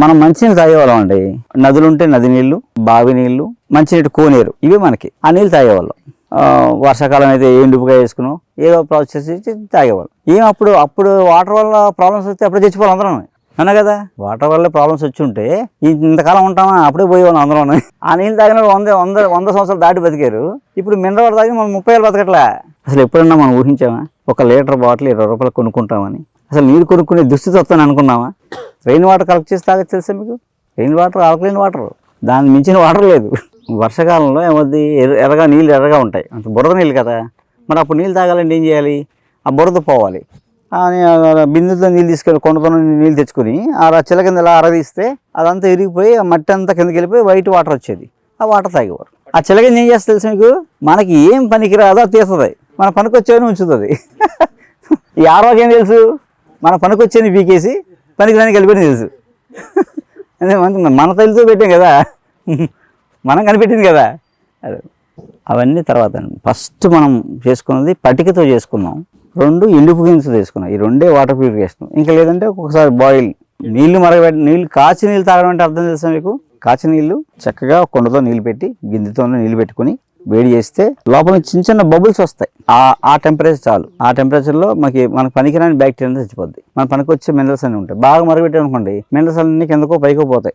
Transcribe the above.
మనం మంచినీళ్ళు తాగేవాళ్ళం అండి నదులు ఉంటే నది నీళ్ళు బావి నీళ్ళు మంచినీటి కోనేరు ఇవి మనకి. ఆ నీళ్ళు తాగేవాళ్ళం. వర్షాకాలం అయితే ఎండుపుగా వేసుకున్నాం ఏదో ప్రాసెస్ చేసి తాగేవాళ్ళం. ఏం అప్పుడు అప్పుడు వాటర్ వల్ల ప్రాబ్లమ్స్ వస్తే అప్పుడే చచ్చిపోవాలి అందరం. అన్నా కదా? వాటర్ వల్ల ప్రాబ్లమ్స్ వచ్చి ఉంటే ఇంతకాలం ఉంటామా? అప్పుడే పోయేవాళ్ళం అందరం. ఆ నీళ్ళు తాగిన వంద వంద వంద సంవత్సరాలు దాటి బతికారు. ఇప్పుడు మినరల్ వాటర్ తాగి మనం ముప్పై ఏళ్ళు బతకట్లే. అసలు ఎప్పుడన్నా మనం ఊహించామా? ఒక లీటర్ బాటిల్ ఇరవై రూపాయలు కొనుక్కుంటామని. అసలు నీరు కొనుక్కునే దుస్థితి వస్తాను అనుకున్నామా? రెయిన్ వాటర్ కలెక్ట్ చేసి తాగచ్చు తెలుసా మీకు? Rain water alkaline water. దాన్ని మించిన వాటర్ లేదు. వర్షాకాలంలో ఏమవుద్ది? ఎర్ర- ఎర్రగా నీళ్ళు ఎర్రగా ఉంటాయి. అంత బురద నీళ్ళు కదా. మరి అప్పుడు నీళ్ళు తాగాలంటే ఏం చేయాలి? ఆ బురద పోవాలి. బిందుతో నీళ్ళు తీసుకెళ్ళి కొండతో నీళ్ళు తెచ్చుకొని ఆ చిల కింద ఇలా అరదీస్తే అదంతా ఇరిగిపోయి ఆ మట్టి అంతా కిందకి వెళ్ళిపోయి వైట్ వాటర్ వచ్చేది. ఆ వాటర్ తాగేవారు. ఆ చిలక ఏం చేస్తా తెలుసు మీకు? మనకి ఏం పనికి రాదో అది తీస్తుంది. మన పనికొచ్చేవని ఉంచుతుంది. ఈ ఆరోగ్యం తెలుసు? మన పనికి వచ్చేది పీకేసి పనికి రాని తెలుసు. అదే మన- మన తల్లితో పెట్టాం కదా. మనం కనిపెట్టింది కదా. అదే. అవన్నీ తర్వాత ఫస్ట్ మనం చేసుకున్నది పటికతో చేసుకున్నాం. రెండు ఎండుపు గింజ చేసుకున్నాం. ఈ రెండే వాటర్ ప్యూరిఫికేషన్ ఇంకా లేదంటే ఒక్కొక్కసారి బాయిల్ నీళ్ళు మరగబెట్టి నీళ్ళు కాచి నీళ్ళు తాగడం అంటే అర్థం తెలుసా మీకు? కాచి నీళ్ళు చక్కగా కొండతో నీళ్ళు పెట్టి గింజతోనే నీళ్ళు పెట్టుకుని వేడి చేస్తే లోపల చిన్న చిన్న బబుల్స్ వస్తాయి. ఆ ఆ టెంపరేచర్ చాలు. ఆ టెంపరేచర్లో మనకి మనకు పనికిరాని బ్యాక్టీరియా అంతా చచ్చిపోద్ది. మన పనికి వచ్చే మినరల్స్ అన్ని ఉంటాయి. బాగా మరగబెట్టాం అనుకోండి మినరల్స్ అన్ని కిందకో పైకో పోతాయి.